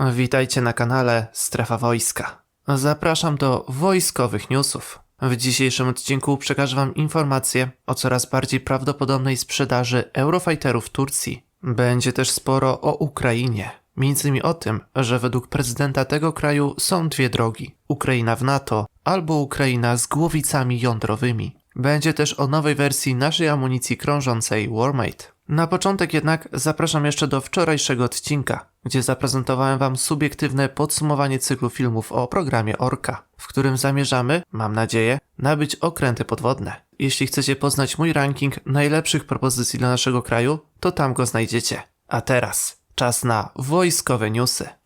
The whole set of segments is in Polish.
Witajcie na kanale Strefa Wojska. Zapraszam do wojskowych newsów. W dzisiejszym odcinku przekażę Wam informacje o coraz bardziej prawdopodobnej sprzedaży Eurofighterów Turcji. Będzie też sporo o Ukrainie. Między innymi o tym, że według prezydenta tego kraju są dwie drogi: Ukraina w NATO albo Ukraina z głowicami jądrowymi. Będzie też o nowej wersji naszej amunicji krążącej Warmate. Na początek jednak zapraszam jeszcze do wczorajszego odcinka, gdzie zaprezentowałem Wam subiektywne podsumowanie cyklu filmów o programie Orka, w którym zamierzamy, mam nadzieję, nabyć okręty podwodne. Jeśli chcecie poznać mój ranking najlepszych propozycji dla naszego kraju, to tam go znajdziecie. A teraz czas na wojskowe newsy.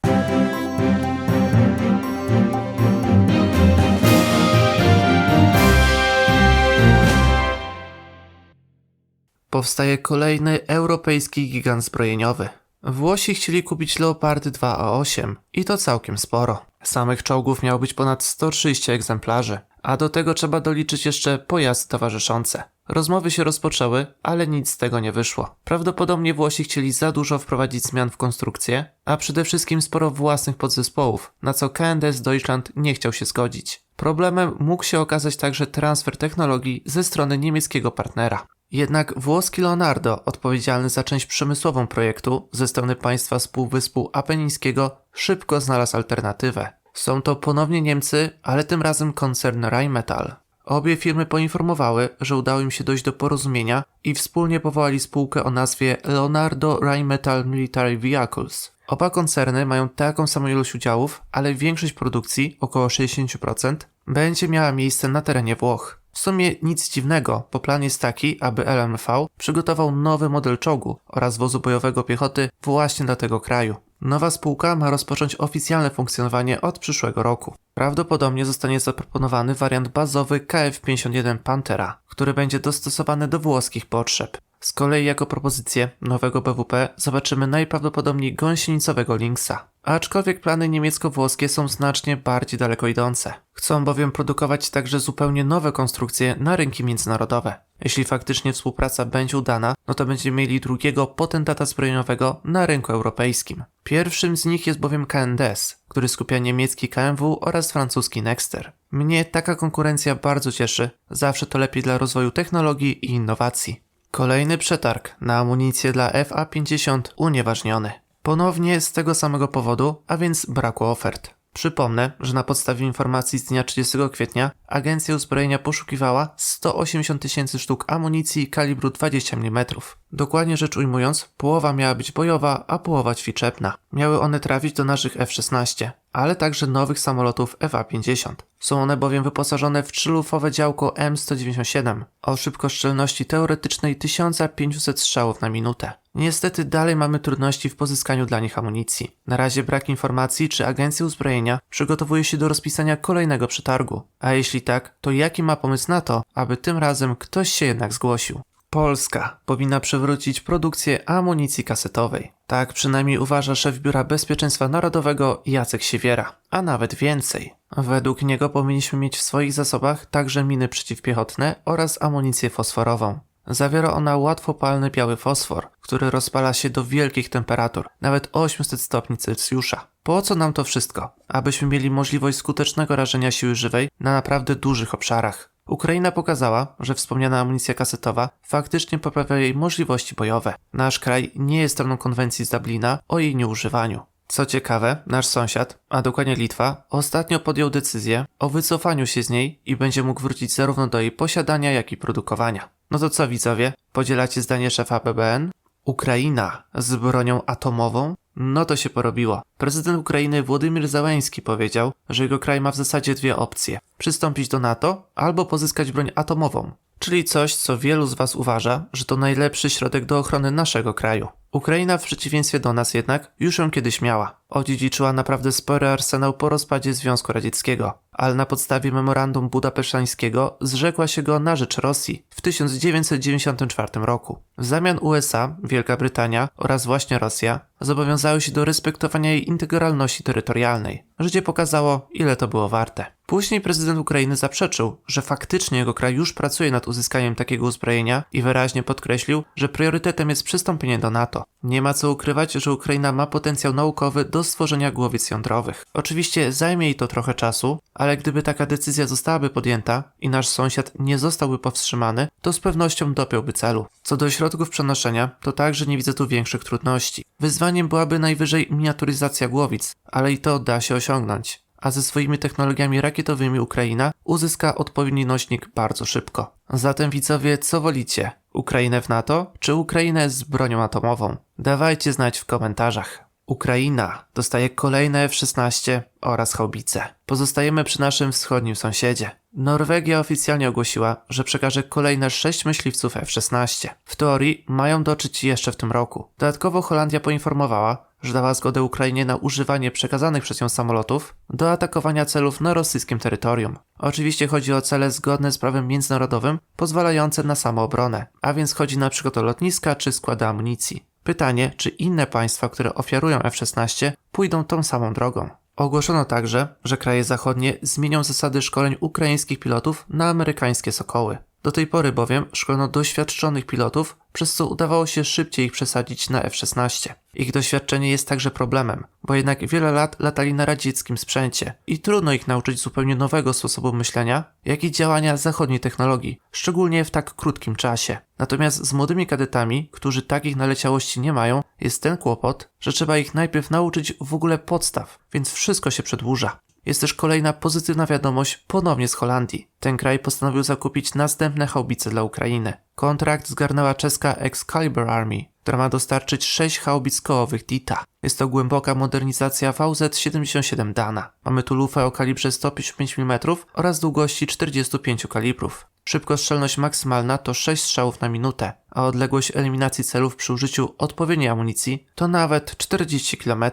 Powstaje kolejny europejski gigant zbrojeniowy. Włosi chcieli kupić Leopardy 2A8 i to całkiem sporo. Samych czołgów miało być ponad 130 egzemplarzy, a do tego trzeba doliczyć jeszcze pojazdy towarzyszące. Rozmowy się rozpoczęły, ale nic z tego nie wyszło. Prawdopodobnie Włosi chcieli za dużo wprowadzić zmian w konstrukcję, a przede wszystkim sporo własnych podzespołów, na co KNDS Deutschland nie chciał się zgodzić. Problemem mógł się okazać także transfer technologii ze strony niemieckiego partnera. Jednak włoski Leonardo, odpowiedzialny za część przemysłową projektu ze strony państwa z Półwyspu Apenińskiego, szybko znalazł alternatywę. Są to ponownie Niemcy, ale tym razem koncern Rheinmetall. Obie firmy poinformowały, że udało im się dojść do porozumienia i wspólnie powołali spółkę o nazwie Leonardo Rheinmetall Military Vehicles. Oba koncerny mają taką samą ilość udziałów, ale większość produkcji, około 60%, będzie miała miejsce na terenie Włoch. W sumie nic dziwnego, bo plan jest taki, aby LMV przygotował nowy model czołgu oraz wozu bojowego piechoty właśnie dla tego kraju. Nowa spółka ma rozpocząć oficjalne funkcjonowanie od przyszłego roku. Prawdopodobnie zostanie zaproponowany wariant bazowy KF-51 Pantera, który będzie dostosowany do włoskich potrzeb. Z kolei jako propozycję nowego BWP zobaczymy najprawdopodobniej gąsienicowego Lynxa. Aczkolwiek plany niemiecko-włoskie są znacznie bardziej daleko idące. Chcą bowiem produkować także zupełnie nowe konstrukcje na rynki międzynarodowe. Jeśli faktycznie współpraca będzie udana, no to będziemy mieli drugiego potentata zbrojeniowego na rynku europejskim. Pierwszym z nich jest bowiem KNDS, który skupia niemiecki KMW oraz francuski Nexter. Mnie taka konkurencja bardzo cieszy, zawsze to lepiej dla rozwoju technologii i innowacji. Kolejny przetarg na amunicję dla FA-50 unieważniony. Ponownie z tego samego powodu, a więc brakło ofert. Przypomnę, że na podstawie informacji z dnia 30 kwietnia Agencja Uzbrojenia poszukiwała 180 tysięcy sztuk amunicji kalibru 20 mm. Dokładnie rzecz ujmując, połowa miała być bojowa, a połowa ćwiczebna. Miały one trafić do naszych F-16, ale także nowych samolotów FA-50. Są one bowiem wyposażone w trzylufowe działko M197 o szybkoszczelności teoretycznej 1500 strzałów na minutę. Niestety dalej mamy trudności w pozyskaniu dla nich amunicji. Na razie brak informacji, czy Agencja Uzbrojenia przygotowuje się do rozpisania kolejnego przetargu. A jeśli tak, to jaki ma pomysł na to, aby tym razem ktoś się jednak zgłosił? Polska powinna przywrócić produkcję amunicji kasetowej. Tak przynajmniej uważa szef Biura Bezpieczeństwa Narodowego Jacek Siewiera, a nawet więcej. Według niego powinniśmy mieć w swoich zasobach także miny przeciwpiechotne oraz amunicję fosforową. Zawiera ona łatwopalny biały fosfor, który rozpala się do wielkich temperatur, nawet 800 stopni Celsjusza. Po co nam to wszystko? Abyśmy mieli możliwość skutecznego rażenia siły żywej na naprawdę dużych obszarach. Ukraina pokazała, że wspomniana amunicja kasetowa faktycznie poprawia jej możliwości bojowe. Nasz kraj nie jest stroną konwencji z Dublina o jej nieużywaniu. Co ciekawe, nasz sąsiad, a dokładnie Litwa, ostatnio podjął decyzję o wycofaniu się z niej i będzie mógł wrócić zarówno do jej posiadania, jak i produkowania. No to co widzowie? Podzielacie zdanie szefa BBN? Ukraina z bronią atomową? No to się porobiło. Prezydent Ukrainy Władimir Załęski powiedział, że jego kraj ma w zasadzie dwie opcje: przystąpić do NATO albo pozyskać broń atomową, czyli coś, co wielu z Was uważa, że to najlepszy środek do ochrony naszego kraju. Ukraina w przeciwieństwie do nas jednak już ją kiedyś miała. Odziedziczyła naprawdę spory arsenał po rozpadzie Związku Radzieckiego, ale na podstawie memorandum budapesztańskiego zrzekła się go na rzecz Rosji w 1994 roku. W zamian USA, Wielka Brytania oraz właśnie Rosja zobowiązały się do respektowania jej integralności terytorialnej. Życie pokazało, ile to było warte. Później prezydent Ukrainy zaprzeczył, że faktycznie jego kraj już pracuje nad uzyskaniem takiego uzbrojenia i wyraźnie podkreślił, że priorytetem jest przystąpienie do NATO. Nie ma co ukrywać, że Ukraina ma potencjał naukowy do stworzenia głowic jądrowych. Oczywiście zajmie jej to trochę czasu, ale gdyby taka decyzja zostałaby podjęta i nasz sąsiad nie zostałby powstrzymany, to z pewnością dopiąłby celu. Co do środków przenoszenia, to także nie widzę tu większych trudności. Wyzwaniem byłaby najwyżej miniaturyzacja głowic, ale i to da się osiągnąć a ze swoimi technologiami rakietowymi Ukraina uzyska odpowiedni nośnik bardzo szybko. Zatem widzowie, co wolicie? Ukrainę w NATO czy Ukrainę z bronią atomową? Dawajcie znać w komentarzach. Ukraina dostaje kolejne F-16 oraz haubice. Pozostajemy przy naszym wschodnim sąsiedzie. Norwegia oficjalnie ogłosiła, że przekaże kolejne 6 myśliwców F-16. W teorii mają dotrzeć jeszcze w tym roku. Dodatkowo Holandia poinformowała, że dała zgodę Ukrainie na używanie przekazanych przez nią samolotów do atakowania celów na rosyjskim terytorium. Oczywiście chodzi o cele zgodne z prawem międzynarodowym, pozwalające na samoobronę, a więc chodzi na przykład o lotniska czy składy amunicji. Pytanie, czy inne państwa, które ofiarują F-16, pójdą tą samą drogą. Ogłoszono także, że kraje zachodnie zmienią zasady szkoleń ukraińskich pilotów na amerykańskie sokoły. Do tej pory bowiem szkolono doświadczonych pilotów, przez co udawało się szybciej ich przesadzić na F-16. Ich doświadczenie jest także problemem, bo jednak wiele lat latali na radzieckim sprzęcie i trudno ich nauczyć zupełnie nowego sposobu myślenia, jak i działania zachodniej technologii, szczególnie w tak krótkim czasie. Natomiast z młodymi kadetami, którzy takich naleciałości nie mają, jest ten kłopot, że trzeba ich najpierw nauczyć w ogóle podstaw, więc wszystko się przedłuża. Jest też kolejna pozytywna wiadomość ponownie z Holandii. Ten kraj postanowił zakupić następne haubice dla Ukrainy. Kontrakt zgarnęła czeska Excalibur Army, która ma dostarczyć 6 haubic kołowych Dita. Jest to głęboka modernizacja VZ-77 Dana. Mamy tu lufę o kalibrze 155 mm oraz długości 45 kalibrów. Szybkostrzelność maksymalna to 6 strzałów na minutę, a odległość eliminacji celów przy użyciu odpowiedniej amunicji to nawet 40 km.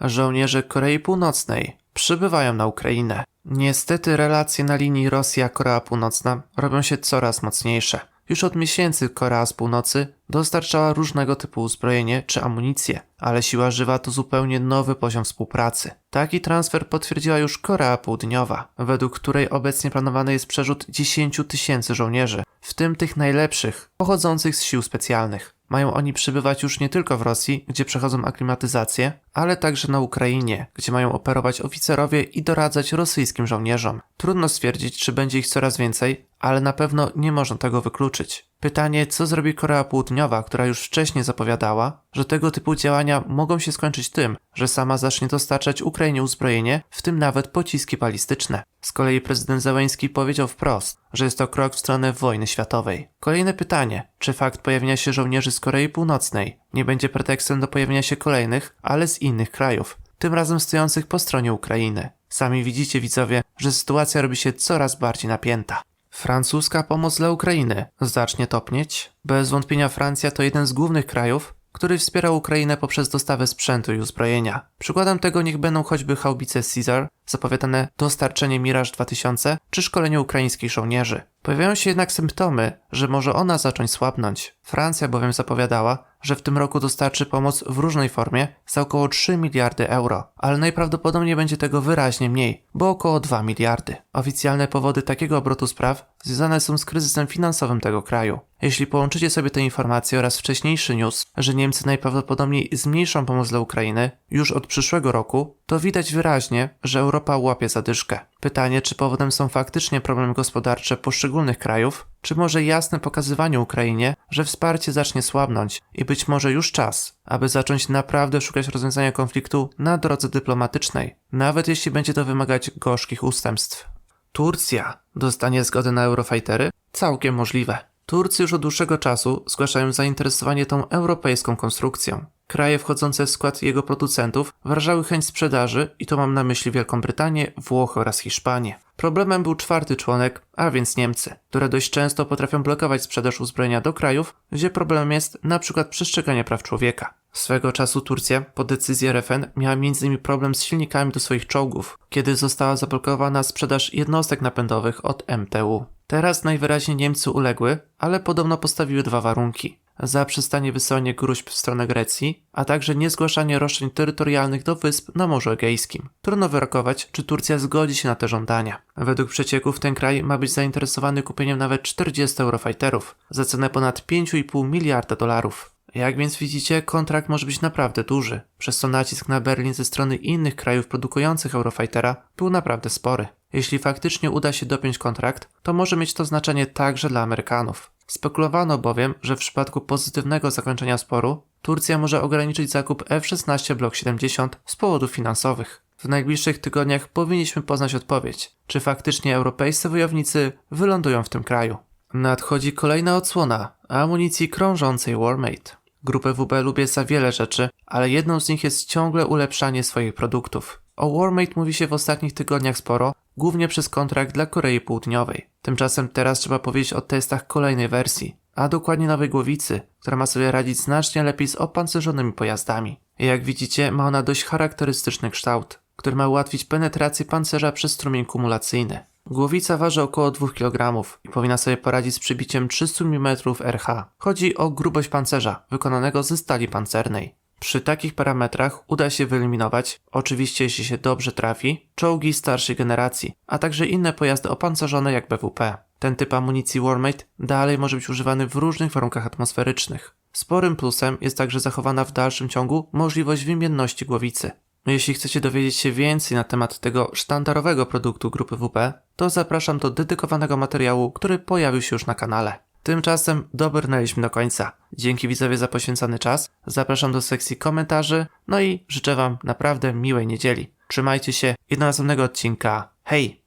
Żołnierze Korei Północnej przybywają na Ukrainę. Niestety relacje na linii Rosja-Korea Północna robią się coraz mocniejsze. Już od miesięcy Korea z Północy dostarczała różnego typu uzbrojenie czy amunicję, ale siła żywa to zupełnie nowy poziom współpracy. Taki transfer potwierdziła już Korea Południowa, według której obecnie planowany jest przerzut 10 tysięcy żołnierzy, w tym tych najlepszych, pochodzących z sił specjalnych. Mają oni przybywać już nie tylko w Rosji, gdzie przechodzą aklimatyzację, ale także na Ukrainie, gdzie mają operować oficerowie i doradzać rosyjskim żołnierzom. Trudno stwierdzić, czy będzie ich coraz więcej, ale na pewno nie można tego wykluczyć. Pytanie, co zrobi Korea Południowa, która już wcześniej zapowiadała, że tego typu działania mogą się skończyć tym, że sama zacznie dostarczać Ukrainie uzbrojenie, w tym nawet pociski balistyczne. Z kolei prezydent Zełenski powiedział wprost, że jest to krok w stronę wojny światowej. Kolejne pytanie, czy fakt pojawienia się żołnierzy z Korei Północnej nie będzie pretekstem do pojawienia się kolejnych, ale z innych krajów, tym razem stojących po stronie Ukrainy. Sami widzicie widzowie, że sytuacja robi się coraz bardziej napięta. Francuska pomoc dla Ukrainy zacznie topnieć. Bez wątpienia Francja to jeden z głównych krajów, który wspiera Ukrainę poprzez dostawę sprzętu i uzbrojenia. Przykładem tego niech będą choćby haubice Caesar, zapowiadane dostarczenie Mirage 2000 czy szkolenie ukraińskich żołnierzy. Pojawiają się jednak symptomy, że może ona zacząć słabnąć. Francja bowiem zapowiadała, że w tym roku dostarczy pomoc w różnej formie za około 3 miliardy euro, ale najprawdopodobniej będzie tego wyraźnie mniej, bo około 2 miliardy. Oficjalne powody takiego obrotu spraw związane są z kryzysem finansowym tego kraju. Jeśli połączycie sobie te informacje oraz wcześniejszy news, że Niemcy najprawdopodobniej zmniejszą pomoc dla Ukrainy już od przyszłego roku, to widać wyraźnie, że Europa łapie zadyszkę. Pytanie, czy powodem są faktycznie problemy gospodarcze poszczególnych krajów, czy może jasne pokazywanie Ukrainie, że wsparcie zacznie słabnąć i być może już czas, aby zacząć naprawdę szukać rozwiązania konfliktu na drodze dyplomatycznej, nawet jeśli będzie to wymagać gorzkich ustępstw. Turcja dostanie zgodę na Eurofightery? Całkiem możliwe. Turcy już od dłuższego czasu zgłaszają zainteresowanie tą europejską konstrukcją. Kraje wchodzące w skład jego producentów wyrażały chęć sprzedaży i to mam na myśli Wielką Brytanię, Włochy oraz Hiszpanię. Problemem był czwarty członek, a więc Niemcy, które dość często potrafią blokować sprzedaż uzbrojenia do krajów, gdzie problemem jest przykład przestrzeganie praw człowieka. Swego czasu Turcja, po decyzji RFN, miała m.in. problem z silnikami do swoich czołgów, kiedy została zablokowana sprzedaż jednostek napędowych od MTU. Teraz najwyraźniej Niemcy uległy, ale podobno postawiły dwa warunki. Zaprzestanie wysyłania gruźb w stronę Grecji, a także niezgłaszanie roszczeń terytorialnych do wysp na Morzu Egejskim. Trudno wyrokować, czy Turcja zgodzi się na te żądania. Według przecieków ten kraj ma być zainteresowany kupieniem nawet 40 Eurofighterów za cenę ponad 5,5 miliarda dolarów. Jak więc widzicie, kontrakt może być naprawdę duży, przez co nacisk na Berlin ze strony innych krajów produkujących Eurofightera był naprawdę spory. Jeśli faktycznie uda się dopiąć kontrakt, to może mieć to znaczenie także dla Amerykanów. Spekulowano bowiem, że w przypadku pozytywnego zakończenia sporu, Turcja może ograniczyć zakup F-16 Block 70 z powodów finansowych. W najbliższych tygodniach powinniśmy poznać odpowiedź, czy faktycznie europejscy wojownicy wylądują w tym kraju. Nadchodzi kolejna odsłona amunicji krążącej Warmate. Grupę WB lubię za wiele rzeczy, ale jedną z nich jest ciągle ulepszanie swoich produktów. O Warmate mówi się w ostatnich tygodniach sporo, głównie przez kontrakt dla Korei Południowej. Tymczasem teraz trzeba powiedzieć o testach kolejnej wersji, a dokładnie nowej głowicy, która ma sobie radzić znacznie lepiej z opancerzonymi pojazdami. Jak widzicie, ma ona dość charakterystyczny kształt, który ma ułatwić penetrację pancerza przez strumień kumulacyjny. Głowica waży około 2 kg i powinna sobie poradzić z przybiciem 300 mm RH. Chodzi o grubość pancerza, wykonanego ze stali pancernej. Przy takich parametrach uda się wyeliminować, oczywiście jeśli się dobrze trafi, czołgi starszej generacji, a także inne pojazdy opancerzone jak BWP. Ten typ amunicji Warmate dalej może być używany w różnych warunkach atmosferycznych. Sporym plusem jest także zachowana w dalszym ciągu możliwość wymienności głowicy. Jeśli chcecie dowiedzieć się więcej na temat tego sztandarowego produktu grupy WP, to zapraszam do dedykowanego materiału, który pojawił się już na kanale. Tymczasem dobrnęliśmy do końca. Dzięki widzowie za poświęcony czas. Zapraszam do sekcji komentarzy. No i życzę Wam naprawdę miłej niedzieli. Trzymajcie się i do następnego odcinka. Hej!